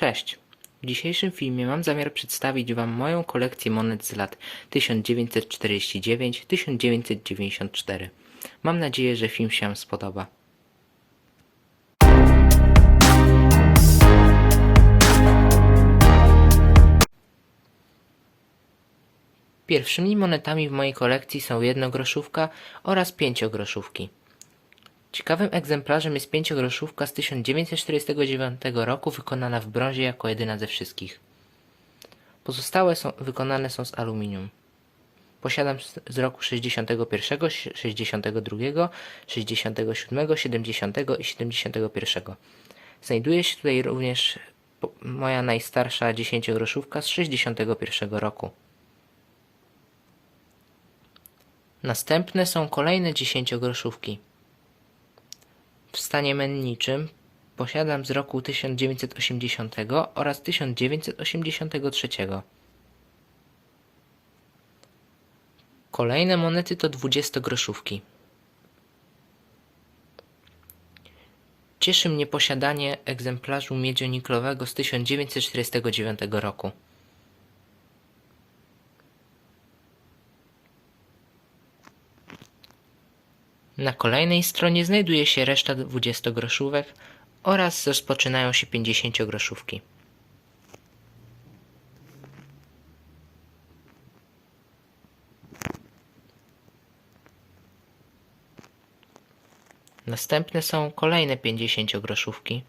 Cześć! W dzisiejszym filmie mam zamiar przedstawić Wam moją kolekcję monet z lat 1949-1994. Mam nadzieję, że film się spodoba. Pierwszymi monetami w mojej kolekcji są jednogroszówka oraz pięciogroszówki. Ciekawym egzemplarzem jest pięciogroszówka z 1949 roku wykonana w brązie jako jedyna ze wszystkich. Pozostałe są wykonane są z aluminium. Posiadam z, roku 61, 62, 67, 70 i 71. Znajduje się tutaj również moja najstarsza dziesięciogroszówka z 61 roku. Następne są kolejne dziesięciogroszówki. W stanie menniczym posiadam z roku 1980 oraz 1983. Kolejne monety to 20-groszówki. Cieszy mnie posiadanie egzemplarzu miedzioniklowego z 1949 roku. Na kolejnej stronie znajduje się reszta 20-groszówek oraz rozpoczynają się 50-groszówki. Następne są kolejne 50-groszówki.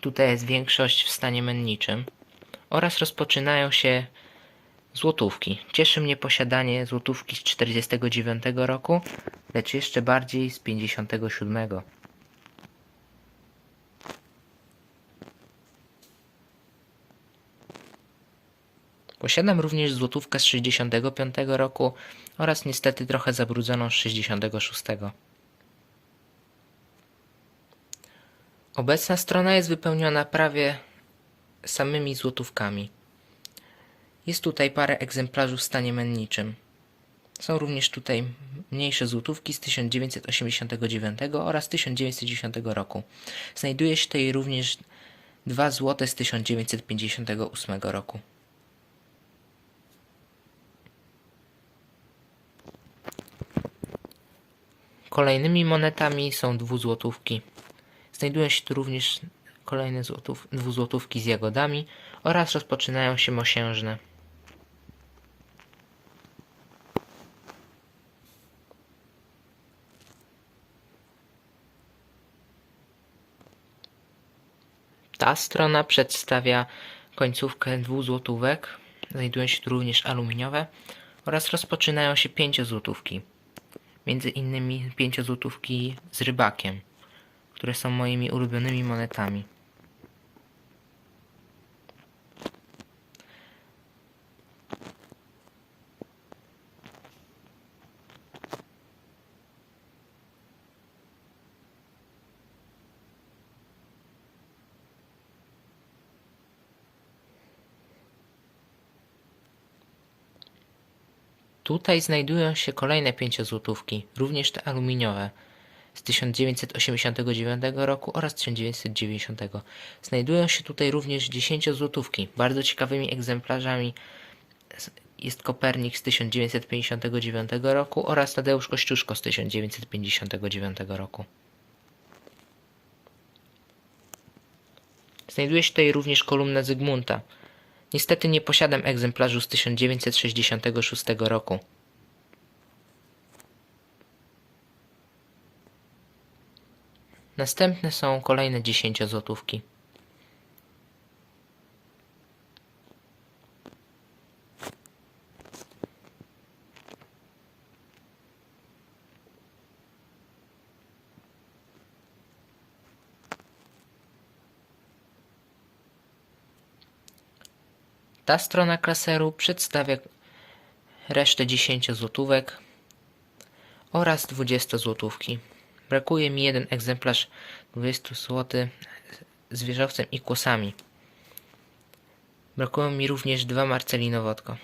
Tutaj jest większość w stanie menniczym. Oraz rozpoczynają się złotówki. Cieszy mnie posiadanie złotówki z 49 roku, lecz jeszcze bardziej z 57. Posiadam również złotówkę z 65 roku oraz niestety trochę zabrudzoną z 66. Obecna strona jest wypełniona prawie samymi złotówkami. Jest tutaj parę egzemplarzy w stanie menniczym. Są również tutaj mniejsze złotówki z 1989 oraz 1910 roku. Znajduje się tutaj również dwa złote z 1958 roku. Kolejnymi monetami są dwuzłotówki. Znajdują się tu również kolejne złotów, dwuzłotówki z jagodami oraz rozpoczynają się mosiężne. Ta strona przedstawia końcówkę dwuzłotówek. Znajdują się tu również aluminiowe oraz rozpoczynają się pięciozłotówki. Między innymi pięciozłotówki z rybakiem, które są moimi ulubionymi monetami. Tutaj znajdują się kolejne pięciozłotówki, również te aluminiowe z 1989 roku oraz 1990. Znajdują się tutaj również dziesięciozłotówki. Bardzo ciekawymi egzemplarzami jest Kopernik z 1959 roku oraz Tadeusz Kościuszko z 1959 roku. Znajduje się tutaj również kolumna Zygmunta. Niestety nie posiadam egzemplarzu z 1966 roku. Następne są kolejne dziesięciozłotówki. Ta strona klaseru przedstawia resztę 10 złotówek oraz 20 złotówki. Brakuje mi jeden egzemplarz 20 zł z wieżowcem i kłosami. Brakują mi również dwa Marcelinowodko.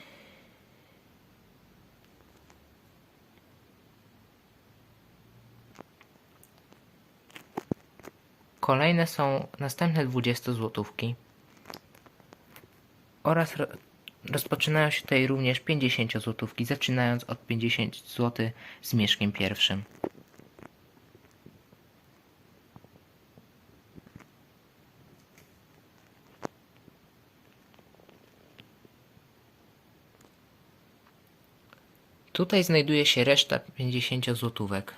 Kolejne są następne 20 złotówki. Oraz ro- rozpoczynają się tutaj również 50 złotówki, zaczynając od 50 zł z mieszkiem pierwszym. Tutaj znajduje się reszta 50 złotówek.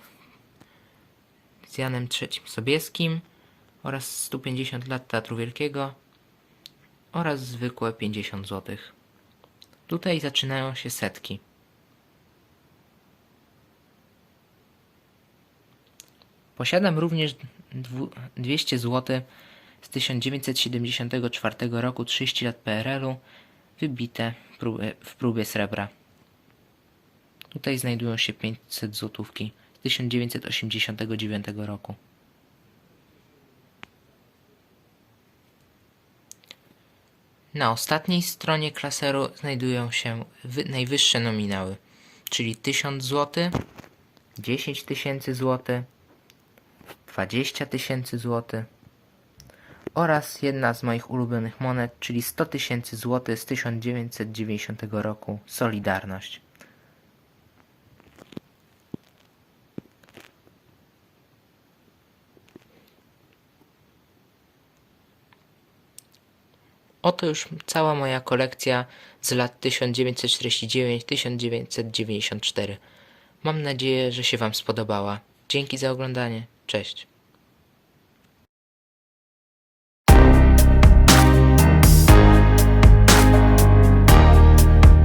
Z Janem III Sobieskim oraz 150 lat Teatru Wielkiego oraz zwykłe 50 zł. Tutaj zaczynają się setki. Posiadam również dwu- 200 zł z 1974 roku 30 lat PRL-u wybite w próbie srebra. Tutaj znajdują się 500 złotówki z 1989 roku. Na ostatniej stronie klaseru znajdują się wy- najwyższe nominały, czyli 1000 zł, 10 tysięcy zł, 20 tysięcy zł oraz jedna z moich ulubionych monet, czyli 100 tysięcy zł z 1990 roku Solidarność. Oto już cała moja kolekcja z lat 1949-1994. Mam nadzieję, że się Wam spodobała. Dzięki za oglądanie. Cześć.